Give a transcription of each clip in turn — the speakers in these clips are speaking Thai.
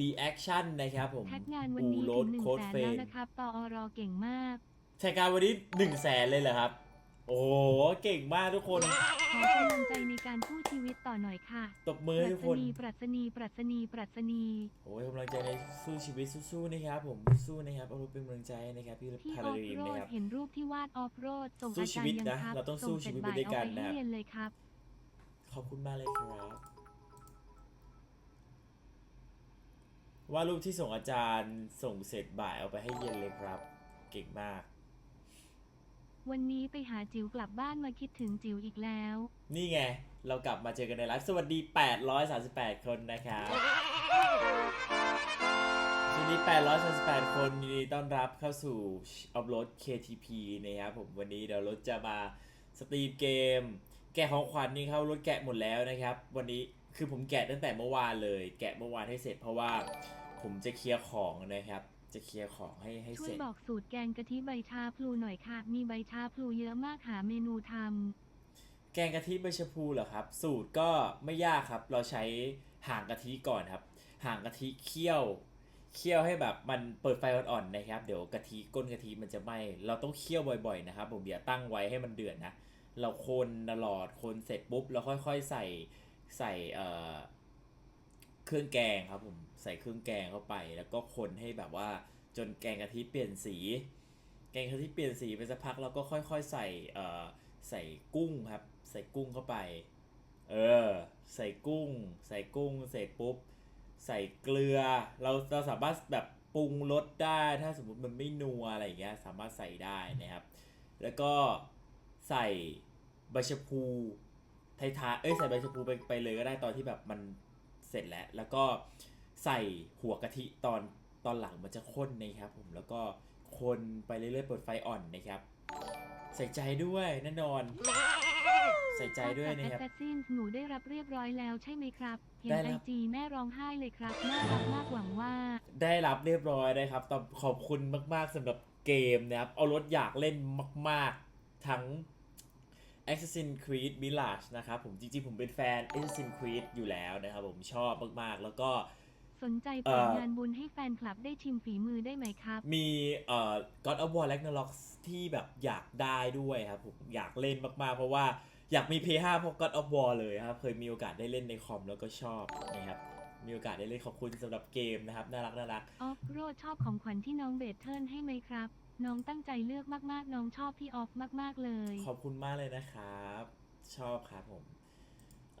รีแอคชั่นนะครับผมแท็กงานวันนี้โรถึดงหนึ่งโค้ดแสนเฟแล้วนนะครับปอรเก่งมากแท็กงานวันนี้หนึ่งแสนเลยเหรอครับ โอ้โหเก่งมากทุกคนขอกำลังใจในการสู้ชีวิตต่อหน่อยค่ะตบมืปอให้รัทุกชคนนีปรัชนีปรัชนีปรัชนีโอ้ยกำลังใจในสู้ชีวิตสู้ๆนะครับผมสู้นะครับเอาเป็นกำลังใจนะครับพี่พี่พาออราฟดีมโรนะดครับเห็นรูปที่วาดออฟโรดส่งสู้อาชีจารวิตย์ยังนะครับเราต้องสู้ส่ชีวิตเสร็จไปด้วยกันบ่านะครับเอาไปให้เรียนเลยครับขอบคุณมากเลยครับ ว่ารูปที่ส่งอาจารย์ส่งเสร็จบ่ายเอาไปให้เย็นเลยครับ เก่งมาก วันนี้ไปหาจิ๋วกลับบ้านมาคิดถึงจิ๋วอีกแล้ว นี่ไง เรากลับมาเจอกันในไลฟ์สวัสดี 838 คนนะครับสวัสดี838 คนยินดีต้อนรับเข้าสู่อัพโหลด KTP นะครับผมวันนี้เดี๋ยวรถจะมาสตรีมเกม แกะของขวัญนี่เขารถแกะหมดแล้วนะครับ วันนี้ คือผมแกะตั้งแต่เมื่อวานเลย แกะเมื่อวานให้เสร็จเพราะว่าผมจะเคลียร์ของนะครับ จะเคลียร์ของให้ให้ช่วเสยร็จ บอกสูตรแกงกะทิใบชาพลูหน่อยค่ะ มีใบชาพลูเยอะมากหาเมนูทำแกงกะทิใบชะพูเหรอครับ สูตรก็ไม่ยากครับ เราใช้ห่างกะทิก่อนครับห่างกะทิเคี่ยวเคี่ยวให้แบบมันเปิดไฟอ่อนๆนะครับ เดี๋ยวกะทิก้นกะทิมันจะไหม้เราต้องเคี่ยวบ่อยๆนะครับผมอย่าตั้งไว้ให้มันเดือดนะ เราคนตลอดคนเสร็จปุ๊บเราค่อยๆใส่ ใส่เอ่อเครื่องแกงครับผมใส่เครื่องแกงเข้าไป แล้วก็คนให้แบบว่าจนแกงกะทิเปลี่ยนสี แกงกะทิเปลี่ยนสีไปสักพักเราก็ค่อย ๆ ใส่เอ่อใส่กุ้งครับ ใส่กุ้งเข้าไป เออ ใส่กุ้ง ใส่กุ้งเสร็จปุ๊บ ใส่เกลือ เราเราสามารถแบบปรุงรสได้ ถ้าสมมติมันไม่นัวอะไรอย่างเงี้ยสามารถใส่ได้นะครับ แล้วก็ใส่ใบชะพู ท้ายๆเอ้ยใส่ใบชะพูไปไปเลยก็ได้ตอนที่แบบมันเสร็จแล้ว แล้วก็ใส่หัวกะทิตอนตอนหลังมันจะข้นนะครับผมแล้วก็คนไปเรื่อยๆเปิดไฟอ่อนนะครับ ใส่ใจด้วยแน่นอน ใส่ใจด้วยนะครับแอสซินหนูได้รับเรียบร้อยแล้วใช่ไหมครับ เห็นได้ไอรับจีแม่ร้องไห้เลยครับน่ารักมากหวังว่า ได้รับเรียบร้อยนะครับต้องขอบคุณมากๆสำหรับเกมนะครับ เอารถอยากเล่นมาก ๆ ทั้ง Assassin's Creed Mirage นะครับผมจริงๆ ผมเป็นแฟน Assassin's Creed อยู่แล้วนะครับผมชอบมากๆ แล้วก็สนใจเอ่เปิดองานบุญให้แฟนคลับได้ชิมฝีมือได้ไหมครับ มีเอ่อ God of War Ragnarok ที่แบบอยากได้ด้วยครับผมอยากเล่นมากๆ เพราะว่าอยากมี PS5 เพราะ God of War เลยครับ เคยมีโอกาสได้เล่นในคอมแล้วก็ชอบนะครับมีโอกาสได้เล่นขอบคุณสำหรับเกมนะครับ น่ารักน่ารักออฟโรดชอบของขวัญที่น้องเบทเทิร์นให้ไหมครับ น้องตั้งใจเลือกมาก ๆ น้องชอบพี่ออฟมาก ๆ เลย ขอบคุณมากเลยนะครับ ชอบครับผม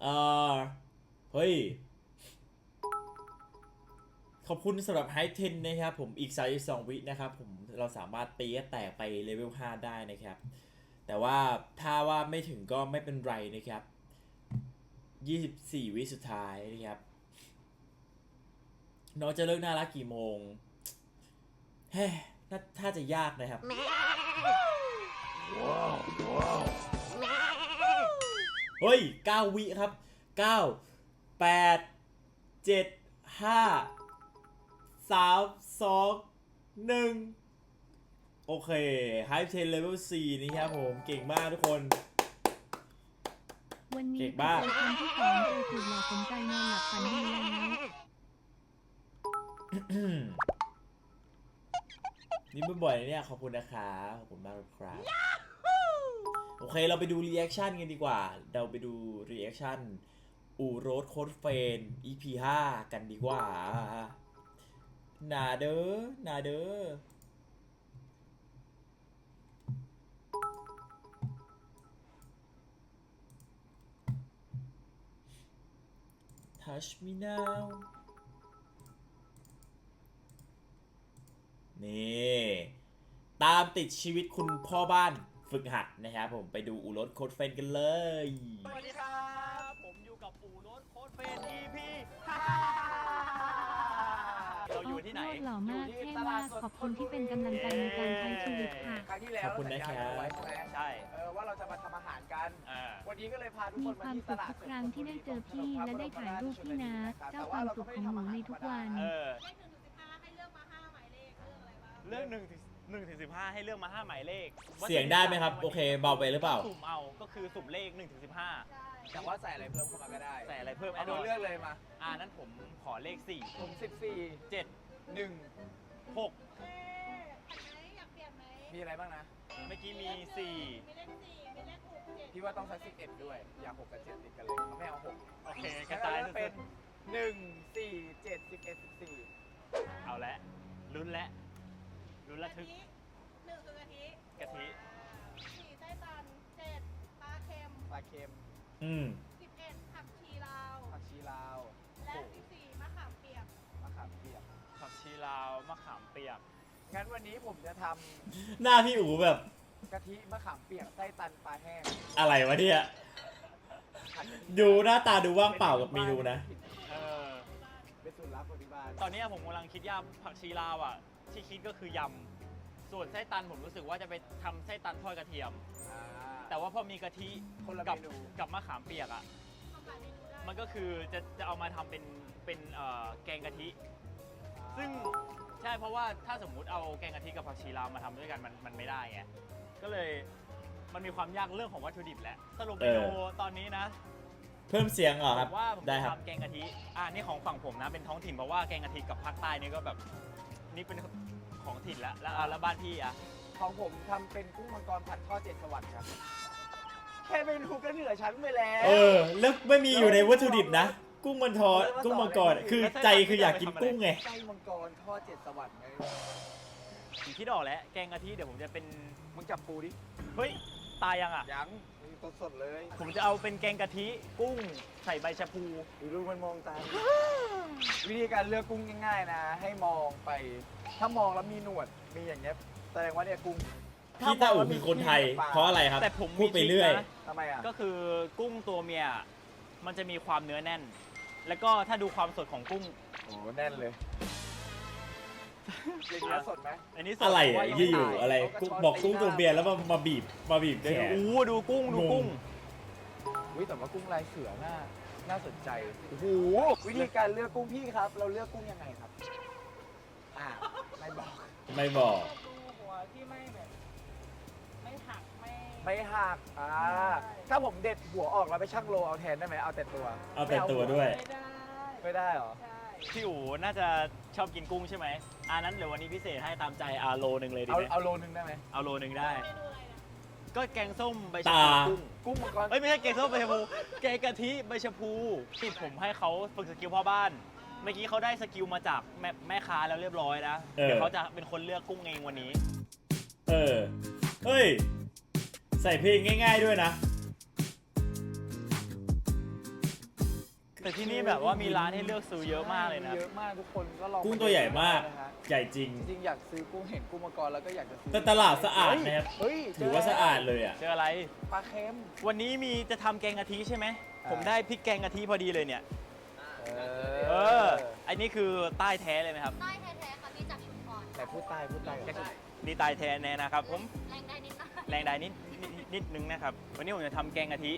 เออเฮ้ย ขอบคุณสำหรับไฮเทนนะครับผมอีก32วินะครับผมเราสามารถตีแตกไปเลเวล5ได้นะครับ แต่ว่าถ้าว่าไม่ถึงก็ไม่เป็นไรนะครับ 24 วิสุดท้ายนะครับ น้องจะเลิกน่ารักกี่โมงเฮ้ น่าถ้าจะยากนะครับ เฮ้ย 9 วิครับ 9 8 7 5 3 2 1 โอเค Hype 10 Level 4นี่ครับผม เก่งมากทุกคน วันนี้เก่เป็งมากนครั้งที่สองเจอสุดหล่อสมใจนอนหลับฝันดีแล้ว นี่บ่อยๆนะเนี่ยขอบคุณนะครับขอบคุณมากครับโอเคเราไปดูรีแอคชั่นกันดีกว่า เราไปดูรีแอคชั่นอูโรสโคดเฟน EP 5กันดีกว่านาเด้อนาเด้อ Touch me now นี่ ตามติดชีวิตคุณพ่อบ้านฝึกหัดนะครับผมไปดูอูรถโคดเฟนกันเลย สวัสดีครับ ผมอยู่กับอู่รถโค้ดเฟน EP เราอยู่ที่ไหนออฟโรดหล่อมากยู่เท่ที่ตลมากดสดขอบคุณที่เป็นกำลังใจในการใช้ชีวิตค่ะ ครั้งที่แล้วขอบคุณนะครับสัญญาไว้ใช่ไหมใช่ เออว่าเราจะมาทำอาหารกัน อ่า วันนี้ก็เลยพาทุกมีคนคมาวามที่ตสุขลาดทุกครั้งที่ได้เจอพี่และได้ถ่ายรูปพี่นะ เจ้าความสุขของหนูในทุกวัน เออเลขหนึ่งถึงสิบห้าให้ เลือกมาห้าหมายเลขเลือกอะไรบ้างเรื่องหนึ่งถึง1ถึง15ให้เลือกมา5หมายเลขเสียงได้ไหมครับ โอเคเบาไปหรือเปล่า สุ่มเอาก็คือสุ่มเลข1ถึง15แต่ว่าใส่อะไรเพิ่มเข้ามาก็ได้ใส่อะไรเพิ่มแอเอาดโดอนนเลือกเลยมา อ่านั้นผมขอเลข4ผม14 7 1 6เอ๊ะอันไหนอยากเปลี่ยนไหมมีอะไรบ้างนะ เมื่อกี้มีมีเลขสี่มีเลขหกเจ็ดพี่ว่าต้องใช้11ด้วย อยาก6กับ7ติดกันเลยเอาไม่เอา6 4โอเคกงั้ระนจายเราสุเป็นด1 4 7 11 14ๆเอาละลุ้นและ ลุ้นระทึกหนึ่งคือกะทิกะทิสี่ไส้ตันเจ็ดปลาเค็มปลาเค็มอืม สิบเอ็ดผักชีลาว ผักชีลาวและสิบสี่มะขามเปียกมะขามเปียกผักชีลาวมะขามเปียก งั้นวันนี้ผมจะทหน้าพี่อูแบบำกะทิมะขามเปียกไส้ตันปลาแห้งอะไรวะเนี่ย ผัดกะทิดูหน้าตาดูว่างเปล่ากับเมนูนะ เออ เป็นสูตรลับของที่บ้านตอนนี้ผมกำลังคิดยำผักชีลาวอะ ที่คิดก็คือยำ ส่วนไส้ตันผมรู้สึกว่าจะไปทำไส้ตันทอดกระเทียมอ่าแต่ว่าพอมีกะทิคนละกัเมนู กับมะขามเปียกอะทำหลายเมนูได้มันก็คือจะจะเอามาทำเป็นเป็นเอ่อแกงกะทิ ซึ่งใช่เพราะว่าถ้าสมมุติเอาแกงกะทิกับผักชีลาวมาทำด้วยกันมันมันไม่ได้ไง ก็เลยมันมีความยากเรื่องของวัตถุดิบแหละสรุปเมนูเออ ตอนนี้นะ เพิ่มเสียงเหรอคผรับมว่าผมได้จะครับ ทำแกงกะทิ อ่านี่ของฝั่งผมนะ เป็นท้องถิ่นเพราะว่าแกงกะทิกับภาคใต้นี่ก็แบบ นี่เป็นของถิ่นแล้วแล้วอะแล้วบ้านพี่อะของผมทำเป็นกุ้งมังกรผัดทอดเจ็ดสวรรค์ครับ แค่เมนูก็เหนือชั้นไปแล้ว เออแล้วไม่มีอยู่ในวัตถุดิบนะ กุ้งมันทอดกุ้งมังกรคือใจคืออยากกินกุ้งไง ไส้มังกรทอดเจ็ดสวรรค์ไงผมคิดออกแล้ว แกงกะทิเดี๋ยวผมจะเป็นมึงจับปูดิ เฮ้ย ตายยังอะ ยังสดสดๆเลยผมจะเอาเป็นแกงกะทิกุ้งใส่ใบชะพู ดูดูมันมองตา วิธีการเลือกกุ้งง่ายๆนะ ให้มองไป ถ้ามองแล้วมีหนวด มีอย่างเงี้ย แสดงว่าเนี่ยกุ้งพี่ตาอู๋คือคนไทย เพราะอะไรครับแต่ผมพูดไปเรื่อยมีทริคนะ ทำไมอะ ก็คือกุ้งตัวเมีย มันจะมีความเนื้อแน่น แล้วก็ถ้าดูความสดของกุ้ง โอ้โหแน่นเลย อย่างนี้สดไหมอันนี้สดอะไรเพาอะว่ายังยี่ไม่อยู่ตายอะไรกุ้งบอกกุ้งตัวเบียร์แล้วมามาบีบมาบีบแขเดี๋ยวนอู้ดูกุ้งดูงงกุ้งอุ้ยแต่ว่ากุ้งลายเสือน่าน่าสนใจโอ้โหวิธีการเลือกกุ้งพี่ครับ เราเลือกกุ้งยังไงครับ อ่าไม่บอก ไม่บอก ดูหัวที่ไม่แบบ ไม่หักไม่ ไม่หักอ่าถ้าผมเด็ดหัวออกแล้วไปชั่งโลเอาแทนได้ไหมเอาแต่ตัวเอาแต่ตัวด้วย ไม่ได้ ไม่ได้เหรอ ใช่ พี่อู๋น่าจะชอบกินกุ้งใช่ไหมอันนั้นเดี๋ยววันนี้พิเศษให้ตามใจอาโลนึงเลยดีเอาไหมเอาโลนึงได้ไหมเอาโลนึงได้เมนูอะไรนะก็แกงส้มใบชะตาพูกุ้งกุ้งมังกรเอ้ยไม่ใช่แกงส้มใบชะพูแกงกะทิใบชะพูที่ผมให้เขาฝึกสกิลพ่อบ้าน เมื่อกี้เขาได้สกิลมาจากแม่แม่ค้าแล้วเรียบร้อยนะเออ เดี๋ยวเขาจะเป็นคนเลือกกุ้งเองวันนี้ เออ เฮ้ย ใส่เพลงง่าย ๆด้วยนะ แต่ที่นี่แบบว่ามีร้านให้เลือกซื้อเยอะมากเลยนะ เยอะมากทุกคนก็ลองกุ้งตัวใหญ่มากนะฮะใหญ่จริง จริงๆอยากซื้อกุ้งเห็นกุ้งมังกรแล้วก็อยากจะซื้อแต่ตลาดสะอาดนะครับเฮ้ยถือว่าสะอาดเลยอะ เจออะไร ปลาเค็มวันนี้มีจะทำแกงกะทิใช่ไหมอ่าผมได้พริกแกงกะทิพอดีเลยเนี่ย เอเออ อันนี้คือใต้แท้เลยไหมครับ ใต้แท้ๆค่ะพี่จากชุมพรแต่พูดใต้พูดใต้ก่อนนี่ใต้แท้แน่นะครับ ผมแรงได้นิดหน่อยแรงใดนิดนิดนิดนึงนะครับ วันนี้ผมจะทำแกงกะทิ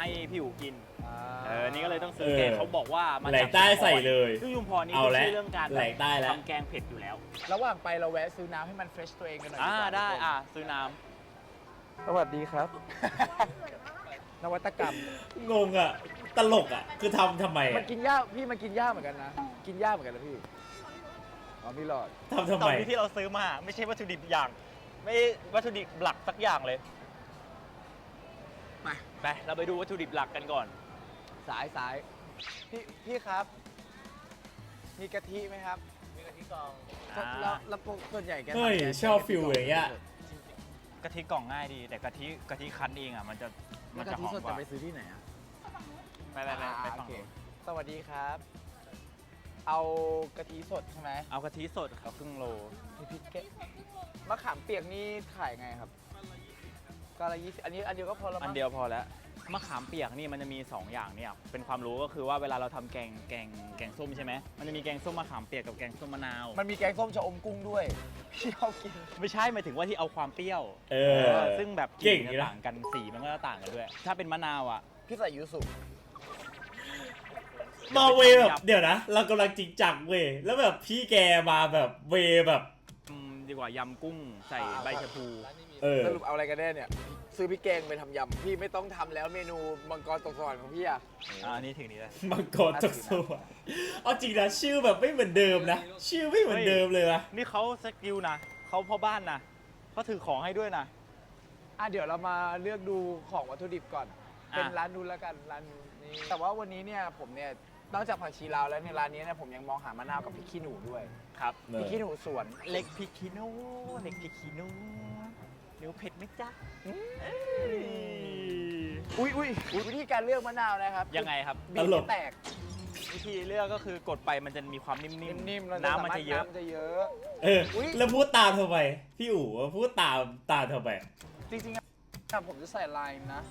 ให้พี่อู๋กินอ่าเออ นี่ก็เลยต้องซื้อเออแกงเขาบอกว่ามาแหล่จากงใต้ใส่เลยซึ่งชุมพรนี่เอาขึ้นแล้วชื่อเรื่องการแหล่งใต้แล้วทำแกงเผ็ดอยู่แล้ว ระหว่างไปเราแวะซื้อน้ำให้มันเฟรชตัวเองกันหน่อยอ่า กว่าได้ทุกคนอ่าซื้อน้สวัสดีครับ นวัตกรรม งงอะ ตลกอะ คือทำทำไมมัอะนกินยากพี่มันกินยากเหมือนกันนะ กินยากเหมือนกันนะพี่ อ๋อพี่หลอด ทำทำำตอไม นนี้ที่เราซื้อมา ไม่ใช่วัตถุดิบอย่าง ไม่วัตถุดิบหลักสักอย่างเลย ไปไปเราไปดูวัตถุดิบหลักกันก่อน สายสายพี่พี่ครับ มีกะทิไหมครับ มีกะทิกล่องแล้วแล้วปกส่วนใหญ่แกทำเฮ้ยแกชอบใช้กะทิฟิลอย่างเงี้ย กะทิกล่องง่ายดี แต่กะทิกะทิคั้นเองอะมันจะแล้มัวนกะจะหทิอมสดกว่าจะไปซื้อที่ไหนอะไปไปไปไปอ่าฝั่งโอเคนู้นสวัสดีครับ เอากะทิสดใช่ไหมเอากะทิสดครับครึ่งโลมีพริกแกะมะขามเปียกนี่ขายไงครับ กะละยี่สิบอันนี้อันเดียวก็พอแล้วอัมั้นง เดียวพอแล้วมะขามเปียกนี่มันจะมี 2 อย่างเนี่ยเป็นความรู้ก็คือว่าเวลาเราทำแกงแกงแกงส้มใช่ไหมมันจะมีแกงส้มมะขามเปียกกับแกงส้มมะนาว มันมีแกงส้มชะอมกุ้งด้วย พี่เอากิน ไม่ใช่หมายถึงว่าที่เอาความเปรี้ยวเออซึ่งแบบเก่งลิ่นอยู่จะนะต่างกันสีมันก็จะต่างกันด้วย ถ้าเป็นมะนาวอะ พี่ใส่ยูสุ มาเวแบบเดี๋ยวนะ เรากำลังจริงจังเวยแล้วแบบพี่แกมาแบบเวแบบ อืมดีกว่ายำกุ้งใส่ใบชะพู เออ สรุปเอาอะไรกันแน่เนี่ย ซื้อพริกแกงไปทำยำพี่ไม่ต้องทำแล้วเมนูมังกรตกสวรรค์ของพี่อะ อ่าอันนี้ถึงนี้แล้วมังกรตกสวรรค์เอาจริงนะชื่อแบบไม่เหมือนเดิมนะ ชื่อไม่เหมือนเดิมเลยอะนี่เขาสกิลนะเขาพ่อบ้านนะเขาถือของให้ด้วยนะ อะเดี๋ยวเรามาเลือกดูของวัตถุดิบก่อน อะ เป็นร้านนู้นแล้วกันร้านนี้แต่ว่าวันนี้เนี่ยผมเนี่ยนอกจากผักชีลาวแล้วในร้านนี้เนี่ยผมยังมองหามะนาวกับพริกขี้หนูด้วยครับ เอพริอกขี้หนูสวน เล็กพริกขี้หนูเล็กพริกขี้หนู นิ้วเผ็ดไหมจ๊ะอุ้ยอุ้ยอุ้ยวิธีการเลือกมะนาวนะครับยังไงครับบีบให้แตกวิธีเลือกก็คือกดไปมันจะมีความนิ่มนิ่มๆเราน้ำมันจะเยอะ น้ำจะเยอะ เอออุ๊ยแล้วพูดตามทำไมพี่อู๋พูดตามตามทำไมจริงๆอะผมจะใส่ไลม์นะ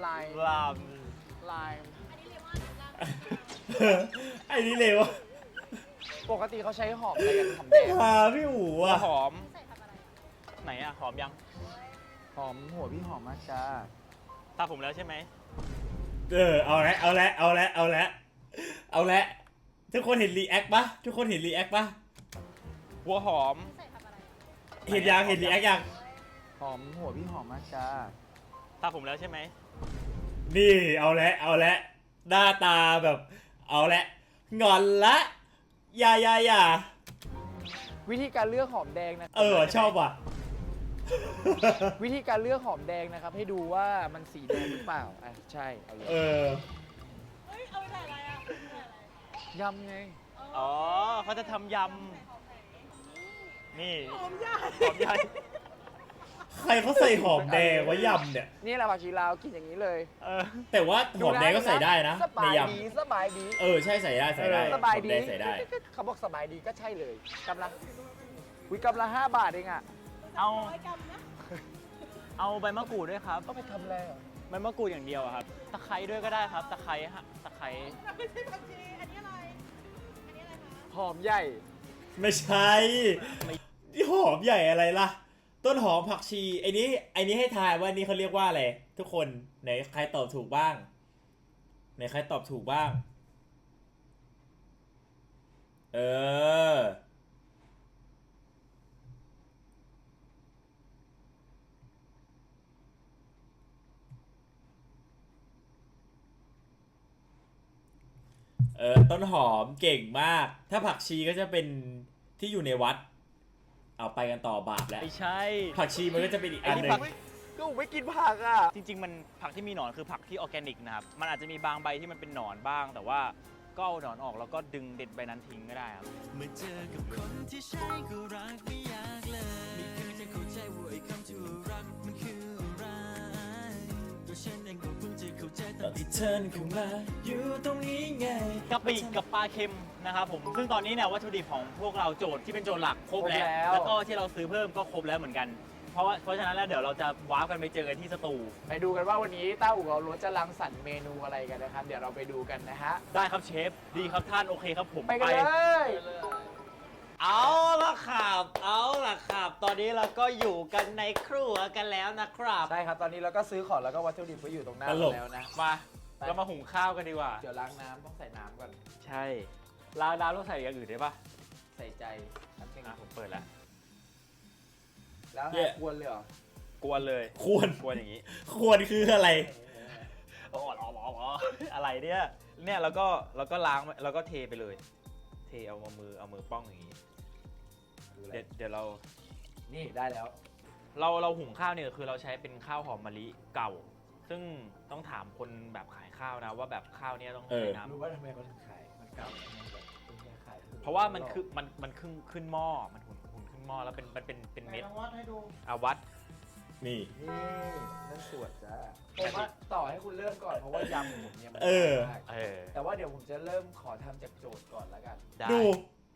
ไลม์ลามไลม์อันนี้เลมอนหรือลาบไอ้นี่เลยวะปกติเขาใช้หอมอะไรกันหอมแดงพาพี่อู๋หัวอะหอมใส่ผักอะ ไรไหนอะหอมยังหอมหัวพี่หอมมากจ้าตาผมแล้วใช่ไหมเออเอาละเอาละเอาละเอาละเอาละทุกคนเห็นรีแอคปะทุกคนเห็นรีแอคปะหัวหอม ใส่ผักอะไรเห็นยังเห็นรีแอคยังหอมหัวพี่หอมมากจ้าตาผมแล้วใช่ไหมนี่เอาละเอาละหน้าตาแบบ เอาละงอนละอย่าอย่าอย่าวิธีการเลือกหอมแดงนะเออชอบว่ะ วิธีการเลือกหอมแดงนะครับ ให้ดูว่ามันสีแดงหรือเปล่าอะใช่เอาเลยเออเฮ้ย เอาไปใส่อะไรอะใส่อะไรยำไง อ๋อเขาจะทำยของไหนำนี่หอมใหญ่หอมใหญ่ใครเขาใส่หอมแดงไว้ยำเนี่ย นี่แหละผักชีลาวกินอย่างนี้เลยเออ แต่ว่าหอมแดงก็ใส่ได้นะสในบายยดีสบายดีำเออใช่ใส่ได้ใส่ได้สบายหอมดีแดงใส่ได้ เขาบอกสบายดีก็ใช่เลยกำลังวิกำลังห้าบาทเองอะ เอา ร้อยกรัมนะเอาใบมะกรูดด้วยครับ ต้องไปทำอะไรอะใบมะกรูดอย่างเดียวอะครับ ตะไคร้ด้วยก็ได้ครับ ตะไคร้ฮะ ตะไคร้ ไม่ใช่ผักชีอันนี้อะไร อันนี้อะไรคะหอมใหญ่ ไม่ใช่นี่หอมใหญ่อะไรล่ะ ต้นหอมผักชีไอ้นี้ไอ้นี้ให้ทายว่านี่เขาเรียกว่าอะไรทุกคนไหนใครตอบถูกบ้างไหนใครตอบถูกบ้าง เออ ออต้นหอมเก่งมาก ถ้าผักชีก็จะเป็นที่อยู่ในวัด เอาไปกันต่อบาปแล้ว ไม่ใช่ ผักชีมันก็จะเป็นอีกอันหนึ่ไอ้งนี่ผักก็ผมไม่กินผักอะ จริง ๆ มันผักที่มีหนอนคือผักที่ออร์แกนิกนะครับ มันอาจจะมีบางใบที่มันเป็นหนอนบ้าง แต่ว่าก็เอาหนอนออกแล้วก็ดึงเด็ดใบนั้นทิ้งก็ได้ครับเมื่อเจอกับคนที่ใช่ก็รักไม่อยากเลยไม่เคยจะเข้าใจว่าไอ้คำที่ว่ารักมันคืออะไรตัวฉันเอง ตตออนนที่ที่เทิร์นเข้ามาอยู่ตรงนี้ไงกะปิกับปลาเค็มนะครับผมซึ่งตอนนี้เนี่ยวัตถุดิบของพวกเราโจทย์ที่เป็นโจทย์หลักครบแล้ว ครบแล้ว แล้วก็ที่เราซื้อเพิ่มก็ครบแล้วเหมือนกัน เพราะว่าเพราะฉะนั้นแล้วเดี๋ยวเราจะว้าร์ปกันไปเจอกันที่สตูไปดูกันว่าวันนี้ต้าอู่เรารถจะรังสรรค์เมนูอะไรกันนะครับ เดี๋ยวเราไปดูกันนะฮะ ได้ครับเชฟ ดีครับท่านโอเคครับผม ไปกันเลยเอาละครับ เอาละครับ ตอนนี้เราก็อยู่กันในครัวกันแล้วนะครับ ใช่ครับ ตอนนี้เราก็ซื้อของแล้วก็วัตถุดิบไว้อยู่ตรงหน้าตลเรากแล้วนะ มาเรามาหุงข้าวกันดีกว่า เดี๋ยวล้างน้ำต้องใส่น้ำก่อน ใช่ล้างน้ำต้องใส่อย่างอื่นได้ปะใส่ใจน้ำเค็มอะผมเปิดแล้ว แล้วเย้ควรเลยเหรอกวนเลย ควร กวนอย่างนี้ควรคืออะไร อ๋ออ๋ออ๋ออ๋ออะไรเนี่ย เนี่ยแล้วก็แล้วก็ล้างแล้วก็เทไปเลย เทเอามือเอามือป้องอย่างนี้ ดูอะไรเดี๋ยวเดี๋ยวเรา นี่ได้แล้ว เราเราหุงข้าวเนี่ยคือเราใช้เป็นข้าวหอมมะลิเก่า ซึ่งต้องถามคนแบบขายข้าวนะว่าแบบข้าวเนี่ยต้องเออใช้น้รู้ว่าทำไมเขาถึงขาย มันเก่าทำไมแบบเป็นแค่ขายำเพราะว่ามันคือมันมันขึ้นขึ้นหม้อมันหุงหุงขึ้นหม้อแล้วเป็นมันเป็นเป็นเม็ดลองวัดให้ดู อาวัด นี่ นี่นั่นสวดจ้าผมว่าต่อให้คุณเริ่มก่อนเพราะว่ายำของผมเนี่ยมันเออ มากเออแต่ว่าเดี๋ยวผมจะเริ่มขอทำจากโจทย์ก่อนแล้วกัน ได้ดู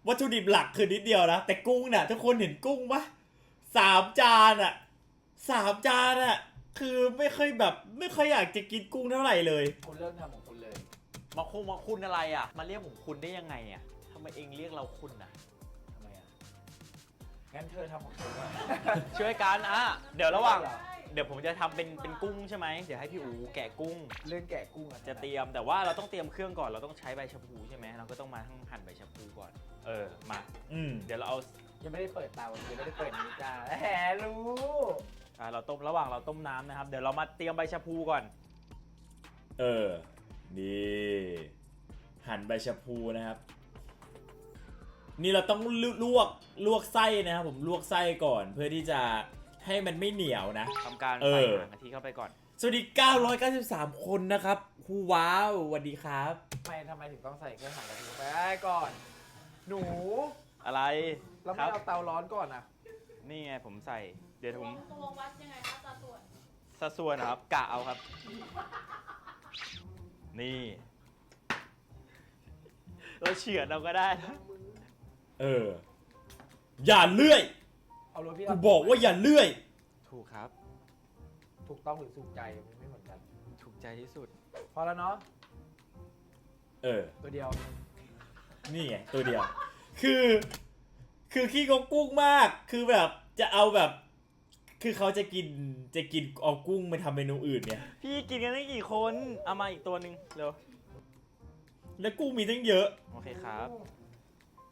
วัตถุดิบหลักคือนิดเดียวนะ แต่กุ้งน่ะ ทุกคนเห็นกุ้งปะสามจานอะสามจานอะ คือไม่ค่อยแบบ ไม่ค่อยอยากจะกินกุ้งเท่าไหร่เลย คุณเริ่มทำของคุณเลย มาคุมาคุณอะไรอะ มาเรียกผมคุณได้ยังไงอะทำไมเองเรียกเราคุณอะทำไมอะ งั้นเธอทำของเธอก่อน ช่วยกันอะเดี๋ยวระหว่างเหรอ เดี๋ยวผมจะทำเป็นเป็นกุ้งใช่ไหมเดี๋ยวให้พี่อูแกะกุ้ง เรื่องแกะกุ้งอะจะเตรียมแต่ว่าเราต้องเตรียมเครื่องก่อนเราต้องใช้ใบชะพูใช่ไหมเราก็ต้องมาทั้งหั่นใบชะพูก่อน เออมาอืมเดี๋ยวเราเอายังไม่ได้เปิดเตายังไม่ได้เปิดนี้จ้าแหมรู้อ่าเราต้มระหว่างเราต้มน้ำนะครับเดี๋ยวเรามาเตรียมใบชะพูก่อน เออ นี่ หั่นใบชะพูนะครับ นี่เราต้องลลวกลวกไส้นะครับผมลวกไส้ก่อนเพื่อที่จะให้มันไม่เหนียวนะ ทำการเอใส่อ หางกะทิเข้าไปก่อนสวัสดี 993 คนนะครับฮูว้าวสวัสดีครับ ทำไมทำไมถึงต้องใส่เครื่องหางกะทิไปได้ก่อน หนูอะไรแล้วคไม่รับเอาเตาร้อนก่อนอะ นี่ไงผมใส่เดี๋ยวตผวมงตวงวัดยังไงคะตาส่วนสัดส่วนนะครับกะเอาครับ นี่ เราเฉือนเราก็ได้นะ เออ อย่าเลื่อย เอารถพี่กูบอกว่าอย่าเลื่อย ถูกครับ ถูกต้องหรือถูกใจมันไม่เหมือนกัน ถูกใจที่สุด พอแล้วเนาะเออ ตัวเดียว นี่ไงตัวเดียว คือ คือขี้งกกุ้งมาก คือแบบจะเอาแบบ คือเขาจะกินจะกินเอากุ้งไปทำเมนูอื่นเนี่ย พี่กินกันได้กี่คน เอามาอีกตัวหนึ่งเร็ว แล้วกุ้งมีตั้งเยอะ โอเคครับ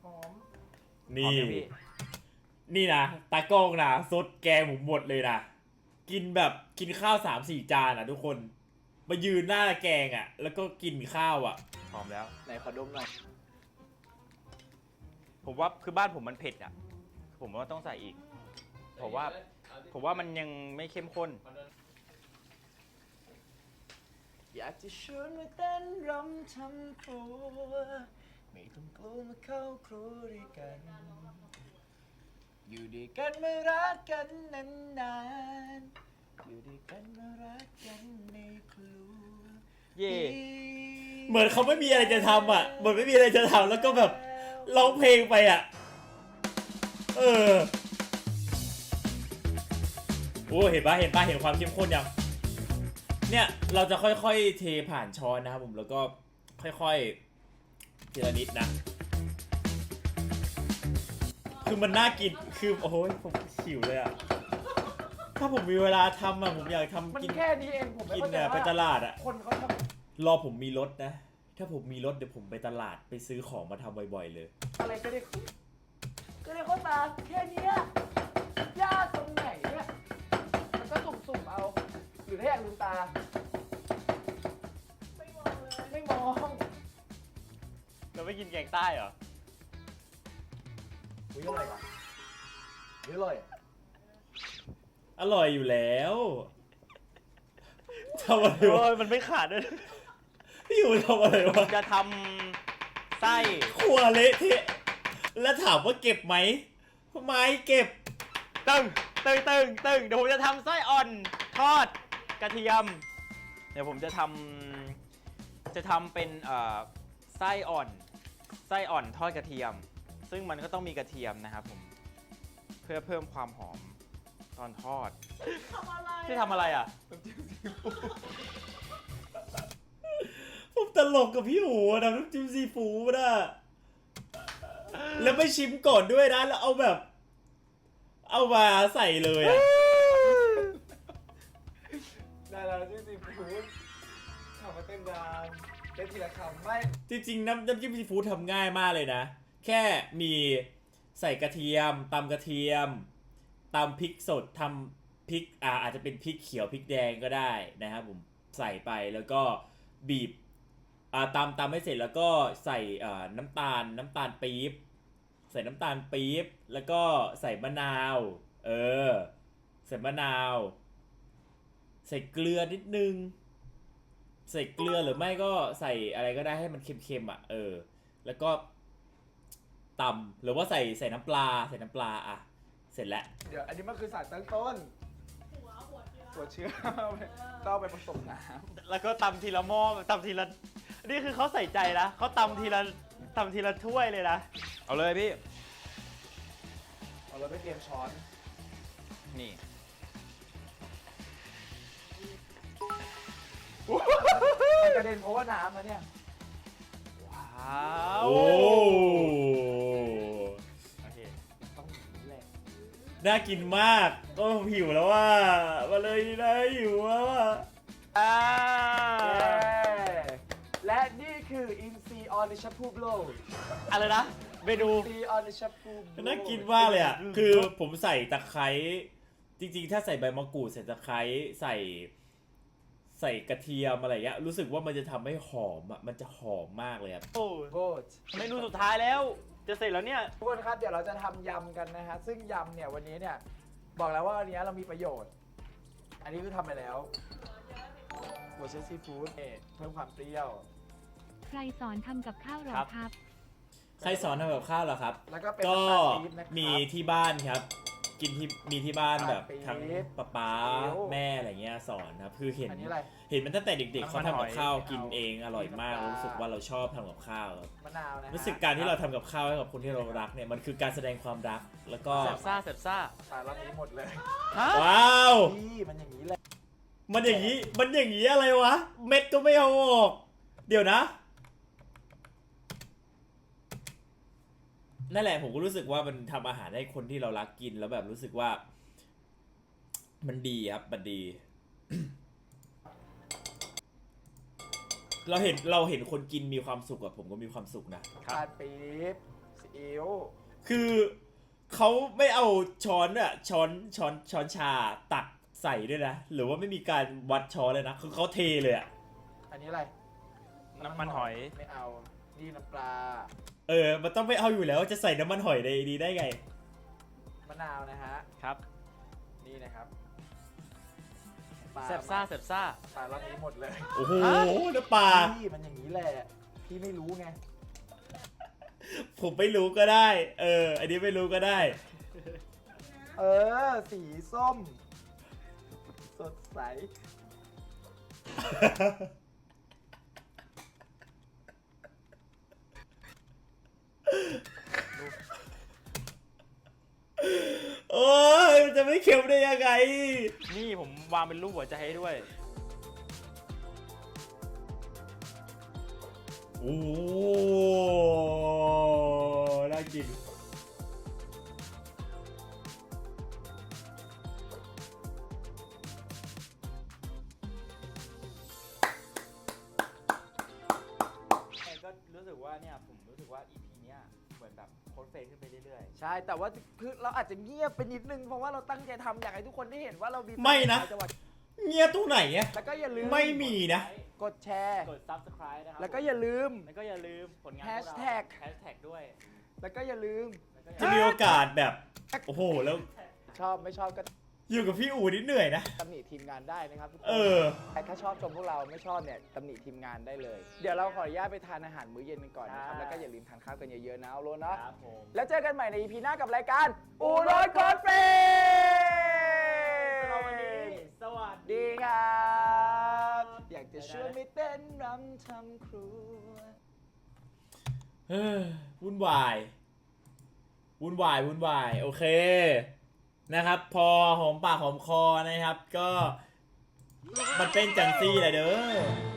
หอม นี่ พร้อมยังพี่นี่นะตากล้องนะซดแกงผมหมดเลยนะกินแบบกินข้าวสามสี่จานอะ ทุกคนมายืนหน้าแกงอะ แล้วก็กินข้าวอะพร้อมแล้ว ไหนขอดมหน่อยผมว่าคือบ้านผมมันเผ็ดอะ ผมว่าต้องใส่อีก ผมว่า ผมว่ามันยังไม่เข้มข้น อยากจะชวนมาเต้นรำทำครัว ไม่ต้องกลัวมาเข้าครัวด้วยกัน อยู่ด้วยกันมารักกันนานๆอยู่ด้วยกันมารักกันในครัวเย่เหมือนเขาไม่มีอะไรจะทำอะ เหมือนไม่มีอะไรจะทำแล้วก็แบบร้องเพลงไปอะ เออ โอ้เห็นปะเห็นปะเห็นความเข้มข้นยัง เนี่ย เราจะค่อยๆเทผ่านช้อนนะครับผมแล้วก็ค่อยๆ ทีละนิดนะ คือมันน่ากิน คือโอ้โหผมหิวเลยอะ ถ้าผมมีเวลาทำอะผมอยากทำมันกินแค่นี้เองผมไม่กินเข้าใจอะไปว่าตลาดอะ คนเขาทรอผมมีรถนะ ถ้าผมมีรถเดี๋ยวผมไปตลาดไปซื้อของมาทำบ่อยๆเลยำอะไรก็ได้ก็ได้เข้ามาแค่เนี้ยยากตรงไหนเนี่ยมันก็สุ่มๆเอา หรือถ้าอยากลืมตา เราไม่กินแกงใต้เหรอ อุ้ยอร่อยว่ะอุ้ยอร่อยอะอร่อยอยู่แล้วทำอะไรโอ้วะยมันไม่ขาดด้วย พี่อยู่ทำอะไรวะจะทำไส้ ครัวเละเทะแล้วถามว่าเก็บไหมไม่เก็บ ตึงตึงตึงตึงเดี๋ยวผมจะทำไส้อ่อนทอดกระเทียม เดี๋ยวผมจะทำจะทำเป็นเอ่อไส้อ่อน ไส้อ่อนทอดกระเทียม ซึ่งมันก็ต้องมีกระเทียมนะครับผม เพื่อเพิ่มความหอมตอนทอด ทำอะไรที่ทำอะไรอะ ผมตลกกับพี่หูอะทำน้ำจิ้มซีฟู้ดอะแล้วไม่ชิมก่อนด้วยนะ แล้วเอาแบบ เอามาใส่เลยอะได้แล้วจริงๆฟูดทำมาเต้นดาน เต้นทีละคำไม่จริงๆน้ำน้ำจิ้มซีฟู้ดทำง่ายมากเลยนะ แค่มีใส่กระเทียมตำกระเทียมตำพริกสดทำพริกอ่าอาจจะเป็นพริกเขียวพริกแดงก็ได้นะครับผมใส่ไปแล้วก็บีบอ่าตำตำให้เสร็จแล้วก็ใส่อ่าน้ำตาลน้ำตาลปี๊บใส่น้ำตาลปี๊บแล้วก็ใส่มะนาว เออ ใส่มะนาว ใส่เกลือนิดนึง ใส่เกลือหรือไม่ก็ใส่อะไรก็ได้ให้มันเค็มๆอะ เออ แล้วก็ตำหรือว่าใส่ใส่น้ำปลาใส่น้ำปลาอะ เสร็จแล้ว เดี๋ยวอันนี้มันคือสารตั้งต้นหัวหัวเชื้อตัวเชื้อต้องเอาไปผสมน้แล้วก็ตำทีละหม้อตำทีละ นี่คือเขาใส่ใจนะเขาตำทีละตำทีละถ้วยเลยนะ เอาเลยพี่ำเอาเราไปเตรียมช้อนนี่มัน กระเด็นเพราะว่าน้ำนะเนี่ย ว้าวโอ้โอเคต้องอย่างนี้แหละน่ากินมากโอ้ผมหิวแล้วว่ามาเลยนะหิวแล้วว่าอ่าเย้และนี่คืออินซีออนในชัพพูโบลอะไรนะเมนูตีออนชับปูน่ากินมากเลยอะ คือผมใส่ตะไคร้จริงๆ ถ้าใส่ใบมะกรูดใส่ตะไคร้ใส่ ใส่กระเทียมอะไรเงี้ยรู้สึกว่ามันจะทำให้หอมอะมันจะหอมมากเลยครับโอ้โบดเมนูสุดท้ายแล้ว จะเสร็จแล้วเนี่ย ทุกคนครับเดี๋ยวเราจะทำยำกันนะฮะซึ่งยำเนี่ยวันนี้เนี่ยบอกแล้วว่าวันนี้เรามีประโยชน์ อันนี้คือทำไปแล้วโบเชสซีฟู้ดเพิ่มความเปรี้ยว ใครสอนทำกับข้าวเหรอครับครับใครสอนทำกับข้าวเหรอครับ แล้วก็เป็นก็น้ำตาลปี๊บนะครับ มีที่บ้านครับ กินที่มีที่บ้านแบบน้ำตาลปี๊บทั้งป้าป๊าซีอิ๊วแม่อะไรเงี้ยสอนครับคือเห็นอันนี้อะไร เห็นมันตั้งแต่เด็ก ๆเขาทำกับข้าวน้ำมันหอยกินเองอร่อยมากน้ำปลารู้สึกว่าเราชอบทำกับข้าวครับมะนาวนะฮะรู้สึกการที่เราทำกับข้าวให้กับคนที่เรารักเนี่ยมันคือการแสดงความรักแล้วก็แสบซ่าแสบซ่าตายรอบนี้หมดเลยฮะว้าว พี่มันอย่างนี้แหละมันอย่างนี้มันอย่างนี้อะไรวะ เม็ดก็ไม่เอาออก เดี๋ยวนะ นั่นแหละผมก็รู้สึกว่ามันทำอาหารให้คนที่เรารักกินแล้วแบบรู้สึกว่า มันดีครับมันดี เราเห็นเราเห็นคนกินมีความสุขอะผมก็มีความสุขนะน้ำตาลปี๊บซีอิ๊วคือเขาไม่เอาช้อนอะช้อนช้อนช้อนชาตักใส่ด้วยนะ หรือว่าไม่มีการวัดช้อนเลยนะคือเขาเทเลยอะอันนี้อะไรน้ำมันหอย ไม่เอา นี่น้ำปลา เออ มันต้องไม่เอาอยู่แล้ว จะใส่น้ำมันหอยในนี้ได้ไง มะนาวนะฮะ ครับ นี่นะครับปลแสบซ่าแสบซ่า ปลารอบนี้หมดเลย โอ้โหฮะ น้ำปลา พี่มันอย่างนี้แหละ พี่ไม่รู้ไง ผมไม่รู้ก็ได้ เออ อันนี้ไม่รู้ก็ได้ เออ สีส้ม สดใส ไม่เค็มได้ยังไง นี่ผมวางเป็นรูปหัวใจให้ด้วย โอ้ แต่ว่าคือเราอาจจะเงียบไปนิดนึงเพราะว่าเราตั้งใจทำอยากให้ทุกคนได้เห็นว่าเรามีไม่นะ จังหวัดเงียบตรงไหนอะ แล้วก็อย่าลืมไม่มีนะ กดแชร์ กด subscribe นะครับแล้วก็อย่าลืม แล้วก็อย่าลืมผลงาน Hashtag แฮชแท็กด้วยแล้วก็อย่าลืม แล้วก็อย่าจะมีโอกาสแบบ โอ้โห แล้ว ชอบไม่ชอบก็ อยู่กับพี่อู๋นี่เหนื่อยนะ ตำหนิทีมงานได้นะครับทุกคนเออใครถ้าชอบชมพวกเราไม่ชอบเนี่ยตำหนิทีมงานได้เลย เดี๋ยวเราขออนุญาตไปทานอาหารมื้อเย็นกันก่อนนะครับแล้วก็อย่าลืมทานข้าวกันเยอะๆนะเอาโลเนาะ ครับผม แล้วเจอกันใหม่ใน EP หน้ากับรายการอูรถคอนเฟรสำหรับวันนี้สวัสดีดีครับ อยากจะชวนไปเต้นรำทำครัว เฮ้ยวุ่นวาย วุ่นวาย วุ่นวาย โอเค นะครับ พอหอมปากหอมคอนะครับ ก็ มันเป็นจังซี่แหละเด้อ